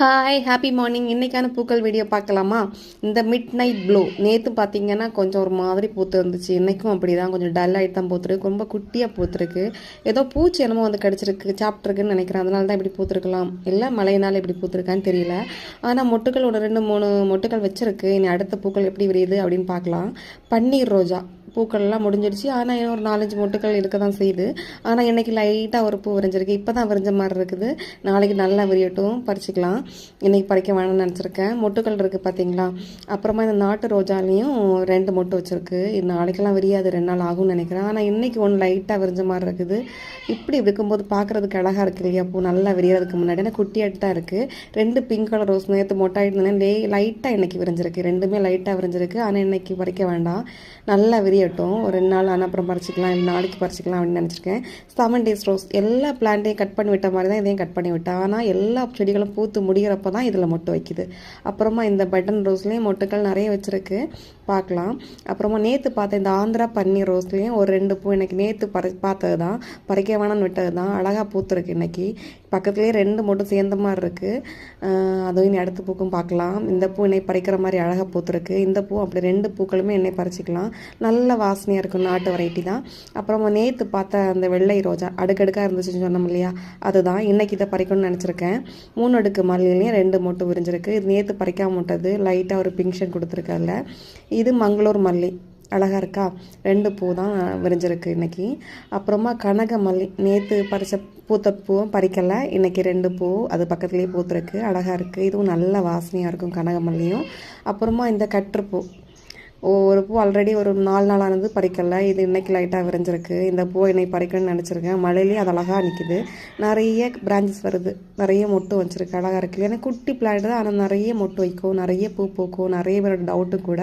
Hi happy morning இன்றைக்கான பூக்கள் video பார்க்கலாமா? இந்த மிட் நைட் ப்ளூ நேற்று பார்த்தீங்கன்னா கொஞ்சம் ஒரு மாதிரி பூத்து இருந்துச்சு. இன்றைக்கும் அப்படி தான் கொஞ்சம் டல் ஆகிட்டு தான் பூத்துருக்கு. ரொம்ப குட்டியாக பூத்துருக்கு. ஏதோ பூச்சி என்னமோ வந்து கிடச்சிருக்கு சாப்பிட்ருக்குன்னு நினைக்கிறேன். அதனால தான் இப்படி பூத்துருக்கலாம். இல்லை மழையினால் இப்படி பூத்துருக்கான்னு தெரியல. ஆனால் மொட்டுக்கள் ஒரு ரெண்டு மூணு மொட்டுக்கள் வச்சுருக்கு. இனி அடுத்த பூக்கள் எப்படி விரியுது அப்படின்னு பார்க்கலாம். பன்னீர் ரோஜா. பூக்கள்லாம் முடிஞ்சிடுச்சு ஆனால் இன்னும் ஒரு நாலஞ்சு மொட்டுக்கள் இருக்க தான் செய்யுது. ஆனால் இன்னைக்கு லைட்டாக ஒரு பூ விரிஞ்சிருக்கு. இப்போ தான் விரிஞ்ச மாதிரி இருக்குது. நாளைக்கு நல்லா விரியட்டும். பறிச்சிக்கலாம். இன்றைக்கி பறிக்க வேணும்னு நினச்சிருக்கேன். மொட்டுக்கள் இருக்குது பார்த்தீங்களா அப்புறமா இந்த நாட்டு ரோஜாலையும் ரெண்டு மொட்டு வச்சுருக்கு. நாளைக்கெல்லாம் விரியாது. ரெண்டு நாள் ஆகும்னு நினைக்கிறேன். ஆனால் இன்றைக்கி ஒன்று லைட்டாக விரிஞ்ச மாதிரி இருக்குது. இப்படி இருக்கும்போது பார்க்குறதுக்கு அழகாக இருக்கு இல்லையா? பூ நல்லா விரியறதுக்கு முன்னாடி. ஏன்னா குட்டியாட்டு தான் இருக்குது ரெண்டு பிங்க் கலர் ரோஸ் நேற்று மொட்டாயிட்டு லே லைட்டாக இன்னைக்கு விரிஞ்சிருக்கு. ரெண்டுமே லைட்டாக விரிஞ்சிருக்கு. ஆனால் இன்றைக்கி பறிக்க வேண்டாம். நல்லா விரியட்டும் ஒரு ரெண்டு நாள் ஆனால் அப்புறம் பறிச்சிக்கலாம் இல்லை நாளைக்கு பறிச்சிக்கலாம் அப்படின்னு நினச்சிருக்கேன். செவன் டேஸ் ரோஸ் எல்லா பிளான்ட்டையும் கட் பண்ணி விட்ட மாதிரி தான் இதையும் கட் பண்ணி விட்டேன். ஆனால் எல்லா செடிகளும் பூத்து முடிகிறப்ப தான் இதில் மொட்டு வைக்குது. அப்புறமா இந்த பட்டன் ரோஸ்லேயும் மொட்டுக்கள் நிறைய வச்சுருக்கு. பார்க்கலாம். அப்புறமா நேற்று பார்த்தேன் இந்த ஆந்திரா பன்னீர் ரோஸ்லேயும் ஒரு ரெண்டு பூ எனக்கு நேற்று பறி பார்த்தது தான் பறிக்க வேணாம்னு விட்டது தான் அழகாக பூத்துருக்கு இன்னைக்கு. பக்கத்துலேயே ரெண்டு மட்டும் சேர்ந்த மாதிரி இருக்குது அதுவும் இனி அடுத்த பூக்கும் பார்க்கலாம். இந்த பூ என்னை பறிக்கிற மாதிரி அழகாக பூத்துருக்கு. இந்த பூ அப்படி ரெண்டு பூக்களுமே என்னை பறிச்சிக்கலாம். நல்ல வாசனையாக இருக்கும் நாட்டு வெரைட்டி தான். அப்புறம் நேற்று பார்த்த அந்த வெள்ளை ரோஜா அடுக்கடுக்காக இருந்துச்சுன்னு சொன்னோம் இல்லையா? அதுதான். இன்னைக்கு இதை பறிக்கணும்னு நினச்சிருக்கேன். மூணு அடுக்கு மல்லிலையும் ரெண்டு மொட்டு விரிஞ்சிருக்கு. இது நேற்று பறிக்காம விட்டது. லைட்டாக ஒரு பிங்க்ஷன் கொடுத்துருக்கல இது மங்களூர் மல்லி. அழகாக இருக்கா? ரெண்டு பூ தான் விரிஞ்சிருக்கு இன்றைக்கி அப்புறமா கனகமல்லி நேற்று பறித்த பூத்த பூவும் பறிக்கலை. இன்னைக்கு ரெண்டு பூ அது பக்கத்துலேயே பூத்துருக்கு. அழகாக இருக்குது இதுவும் நல்ல வாசனையாக இருக்கும் கனகமல்லியும். அப்புறமா இந்த கற்றுப்பூ ஒரு பூ ஆல்ரெடி ஒரு நாலு நாள் ஆனது பறிக்கலை. இது இன்னைக்கு லைட்டாக விரைஞ்சிருக்கு. இந்த பூ என்னை பறிக்கணும்னு நினச்சிருக்கேன். மழையிலேயே அது அழகாக நிற்கிது நிறைய பிரான்ச்சஸ் வருது. நிறைய மொட்டு வச்சுருக்கு. அழகாக இருக்குது ஏன்னா குட்டி பிளான்ட் தான். ஆனால் நிறைய மொட்டு வைக்கும். நிறைய பூ பூக்கும். நிறைய பேரோட டவுட்டும் கூட.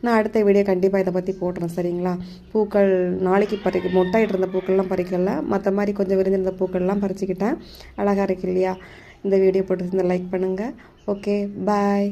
நான் அடுத்த வீடியோ கண்டிப்பாக இதை பற்றி போட்டுறேன். சரிங்களா? பூக்கள் நாளைக்கு பறிக்க மொட்டாயிட்டு இருந்த பூக்கள்லாம் பறிக்கல. மற்ற மாதிரி கொஞ்சம் விரிஞ்சிருந்த பூக்கள்லாம் பறிச்சுக்கிட்டேன். அழகாக இருக்கு இல்லையா? இந்த வீடியோ போட்டு லைக் பண்ணுங்கள் ஓகே பாய்